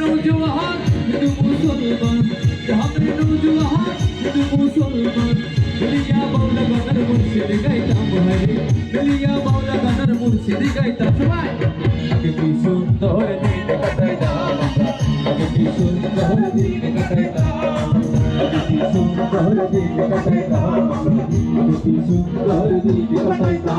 নৌজওয়ান হিন্দু মুসলমান हमरे नौजवान हिंदू मुसलमान मिलिया मौला गदर मुर्शिद गाइता मुहरे मिलिया मौला गदर मुर्शिद गाइता সবাই আগে কি সুন্দর দিন কাটাইতা আগে কি সুন্দর দিন কাটাইতা আগে কি সুন্দর দিন কাটাইতা আগে কি সুন্দর দিন কাটাইতা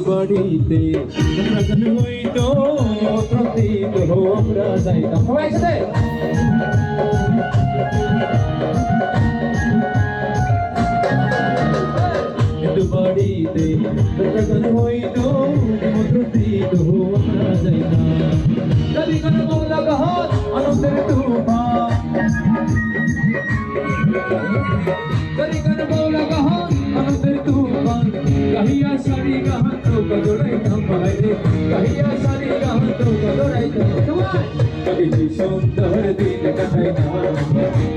বাড়িতে। লগন হইতো প্রতীক আমরা যাইতাম আমরা যাইতাম নদী কোন মৌলা গহত আনন্দের তুফান গাহান তো কদরাইতাম বাইরে কাহিয়া সারি গাহান তো কদরাইতাম আগে কি সুন্দর দিন কাটাইতাম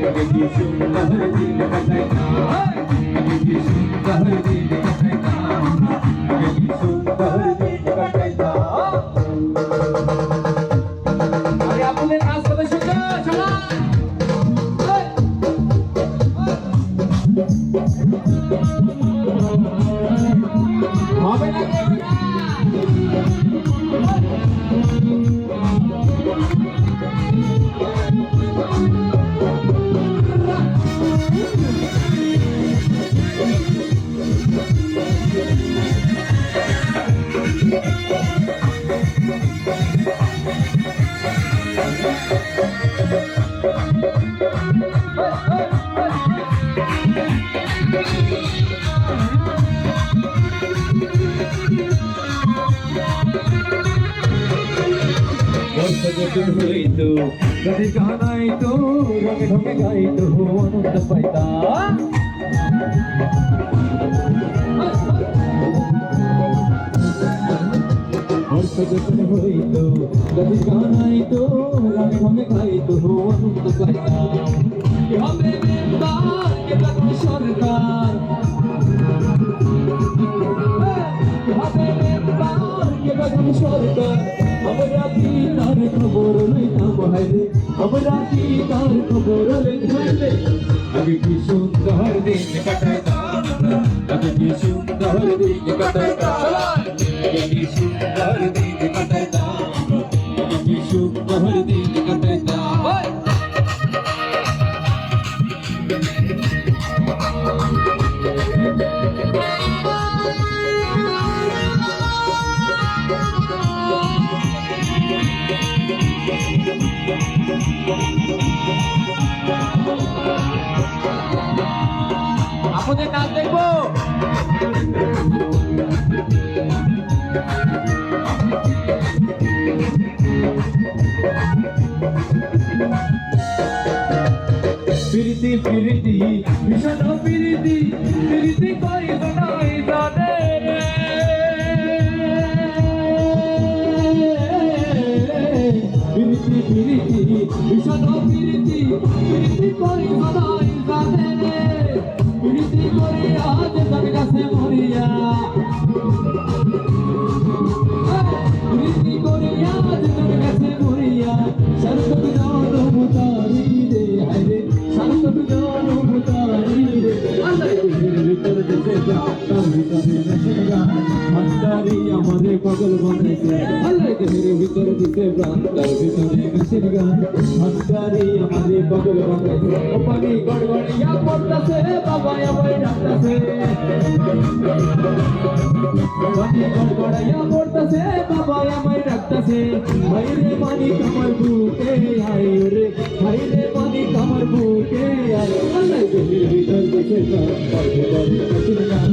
আগে কি সুন্দর দিন কাটাইতাম আগে কি সুন্দর দিন কাটাইতাম হইতো গানে গানাইতো রঙে ঢঙে গাইতো আনন্দ পাইতা। বর্ষগতির হইতো গানে গানাইতো রঙে ঢঙে গাইতো আনন্দ পাইতা হবে মেম্বার কে লাগবে সরকার হবে মেম্বার কে লাগবে সরকার আমরা কি তার? খবর লইতাম হাইরে আমরা কি সুন্দর দিন কাটাইতাম কি সুন্দর দিন কাটাইতাম আপনাদের কাজ দেখব। প্রীতি প্রীতি ভীষণ প্রীতি প্রীতি করিব নাই জানে প্রীতি প্রীতি ভীষণ প্রীতি প্রীতি করিব নাই জানে প্রীতি করিয়া যে তামি তামি নশিয়া মন্দারি আমারে পাগল বানাইছে আল্লাহ গেরে ভিতর দিতে প্রাণ তার ভিতরে নশিয়া মন্দারি আমারে পাগল বানাইছে ও পানি গড়গড়িয়া পড়তাছে বাবা আমায় ডাকতাছে পানি গড়গড়িয়া পড়তাছে বাবা আমায় ডাকতাছে ভাইরে পানি কামার বুকে আয় রে ভাইরে পানি কামার বুকে আয় আল্লাহ গেরে ভিতর দিতে গাইছে গান পরে পরে কাছের গান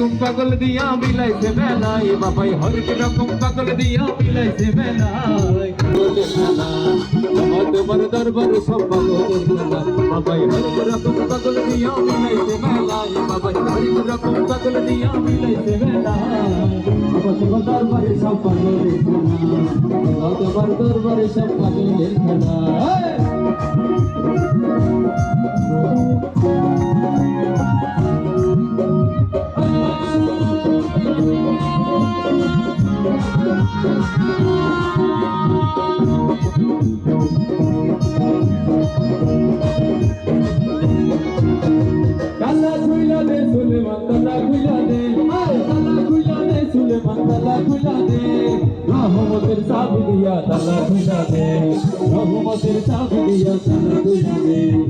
রকম পাগল দিয়া মিলাইছে মেলাই বাবাই, হরেক রকম পাগল দিয়া মিলাইছে মেলাই তোমার দরবার সব পাগলের মেলা বাবাই, হরেক রকম পাগল দিয়া মিলাইছে মেলাই বাবাই, হরেক রকম পাগল দিয়া মিলাইছে মেলাই তোমার দরবারে সব পাগলের খেলা তোমার দরবারে সব পাগলের খেলা সুলেমান তালা খুইলা দে, রহমতের চাবি দিয়া তালা খুইলা দে, রহমতের চাবি দিয়া তালা খুইলা দে।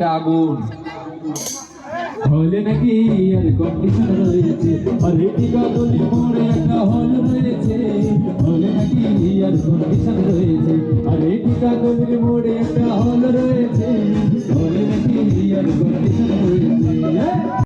একটা আগুন। হলে নাকি এয়ার কন্ডিশনার রয়েছে। অলরেডি কদলি মোড়ে একটা হল রয়েছে। হলে নাকি এয়ার কন্ডিশন রয়েছে। অলরেডি কদলি মোড়ে একটা হল রয়েছে। হলে নাকি এয়ার কন্ডিশন রয়েছে।